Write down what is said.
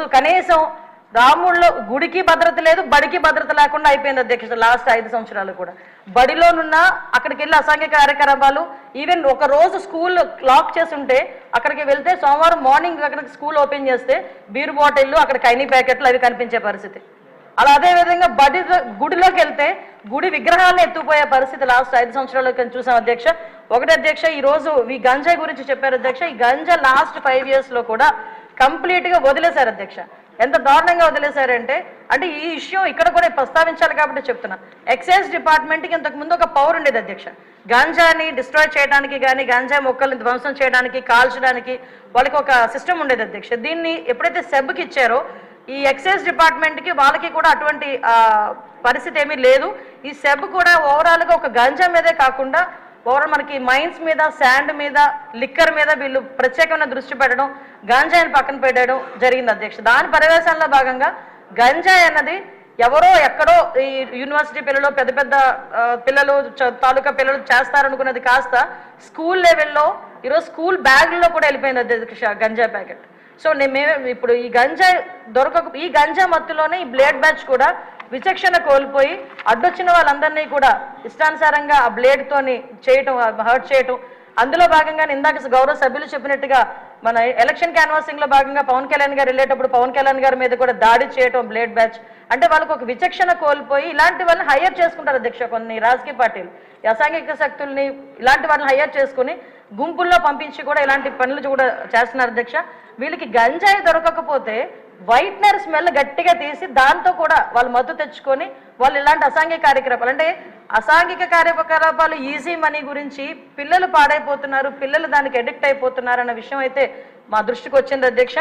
ఈరోజు కనీసం రాముల్లో గుడికి భద్రత లేదు బడికి భద్రత లేకుండా అయిపోయింది అధ్యక్షుడు లాస్ట్ ఐదు సంవత్సరాలు కూడా. బడిలోనున్న అక్కడికి వెళ్ళి అసాంఘిక కార్యకలాపాలు ఈవెన్ ఒక రోజు స్కూల్ లాక్ చేసి ఉంటే అక్కడికి వెళ్తే సోమవారం మార్నింగ్ అక్కడికి స్కూల్ ఓపెన్ చేస్తే బీర్ బాటిల్లు అక్కడ కైనీ ప్యాకెట్లు అవి కనిపించే పరిస్థితి. అలా అదే విధంగా బడి గుడిలోకి వెళ్తే గుడి విగ్రహాలను ఎత్తుపోయే పరిస్థితి లాస్ట్ ఐదు సంవత్సరాలు చూసాం అధ్యక్ష. ఒకటి అధ్యక్ష ఈ రోజు ఈ గంజ గురించి చెప్పారు అధ్యక్ష. ఈ గంజా లాస్ట్ ఫైవ్ ఇయర్స్లో కూడా కంప్లీట్గా వదిలేశారు అధ్యక్ష. ఎంత దారుణంగా వదిలేశారంటే అంటే ఈ విషయం ఇక్కడ కూడా ప్రస్తావించాలి కాబట్టి చెప్తున్నా. ఎక్సైజ్ డిపార్ట్మెంట్కి ఇంతకుముందు ఇంతకు ముందు ఒక పవర్ ఉండేది అధ్యక్ష. గాంజాని డిస్ట్రాయ్ చేయడానికి కానీ గాంజా మొక్కల్ని ధ్వంసం చేయడానికి కాల్చడానికి వాళ్ళకి ఒక సిస్టమ్ ఉండేది అధ్యక్ష. దీన్ని ఎప్పుడైతే సెబ్కి ఇచ్చారో ఈ ఎక్సైజ్ డిపార్ట్మెంట్కి వాళ్ళకి కూడా అటువంటి పరిస్థితి ఏమీ లేదు. ఈ సెబ్ కూడా ఓవరాల్గా ఒక గంజా మీదే కాకుండా ఓవరాల్ మనకి మైన్స్ మీద శాండ్ మీద లిక్కర్ మీద వీళ్ళు ప్రత్యేకమైన దృష్టి పెట్టడం గంజాయిని పక్కన పెట్టడం జరిగింది అధ్యక్ష. దాని పర్యవేశాల్లో భాగంగా గంజాయి అన్నది ఎవరో ఎక్కడో ఈ యూనివర్సిటీ పిల్లలు పెద్ద పెద్ద పిల్లలు తాలూకా పిల్లలు చేస్తారనుకున్నది కాస్త స్కూల్ లెవెల్లో ఈరోజు స్కూల్ బ్యాగ్లో కూడా వెళ్ళిపోయింది అధ్యక్ష గంజా ప్యాకెట్. సో నేను మేము ఇప్పుడు ఈ గంజా దొరకక ఈ గంజా మత్తులోనే ఈ బ్లేడ్ బ్యాచ్ కూడా విచక్షణ కోల్పోయి అడ్డొచ్చిన వాళ్ళందరినీ కూడా ఇష్టానుసారంగా ఆ బ్లేడ్ తోని చేయటం హర్ట్ చేయటం. అందులో భాగంగా ఇందాక గౌరవ సభ్యులు చెప్పినట్టుగా మన ఎలక్షన్ క్యాన్వాసింగ్లో భాగంగా పవన్ కళ్యాణ్ గారు వెళ్ళేటప్పుడు పవన్ కళ్యాణ్ గారి మీద కూడా దాడి చేయటం బ్లేడ్ బ్యాచ్. అంటే వాళ్ళకు ఒక విచక్షణ కోల్పోయి ఇలాంటి వాళ్ళని హైయర్ చేసుకుంటారు అధ్యక్ష కొన్ని రాజకీయ పార్టీలు. అసాంఘిక శక్తుల్ని ఇలాంటి వాళ్ళని హైయర్ చేసుకుని గుంపుల్లో పంపించి కూడా ఇలాంటి పనులు కూడా చేస్తున్నారు అధ్యక్ష. వీళ్ళకి గంజాయి దొరకకపోతే వైట్నర్ స్మెల్ గట్టిగా తీసి దాంతో కూడా వాళ్ళు మత్తు తెచ్చుకొని వాళ్ళు ఇలాంటి అసాంఘిక కార్యకలాపాలు అంటే అసాంఘిక కార్యకలాపాలు ఈజీ మనీ గురించి పిల్లలు పాడైపోతున్నారు పిల్లలు దానికి అడిక్ట్ అయిపోతున్నారు అన్న విషయం అయితే మా దృష్టికి వచ్చింది అధ్యక్ష.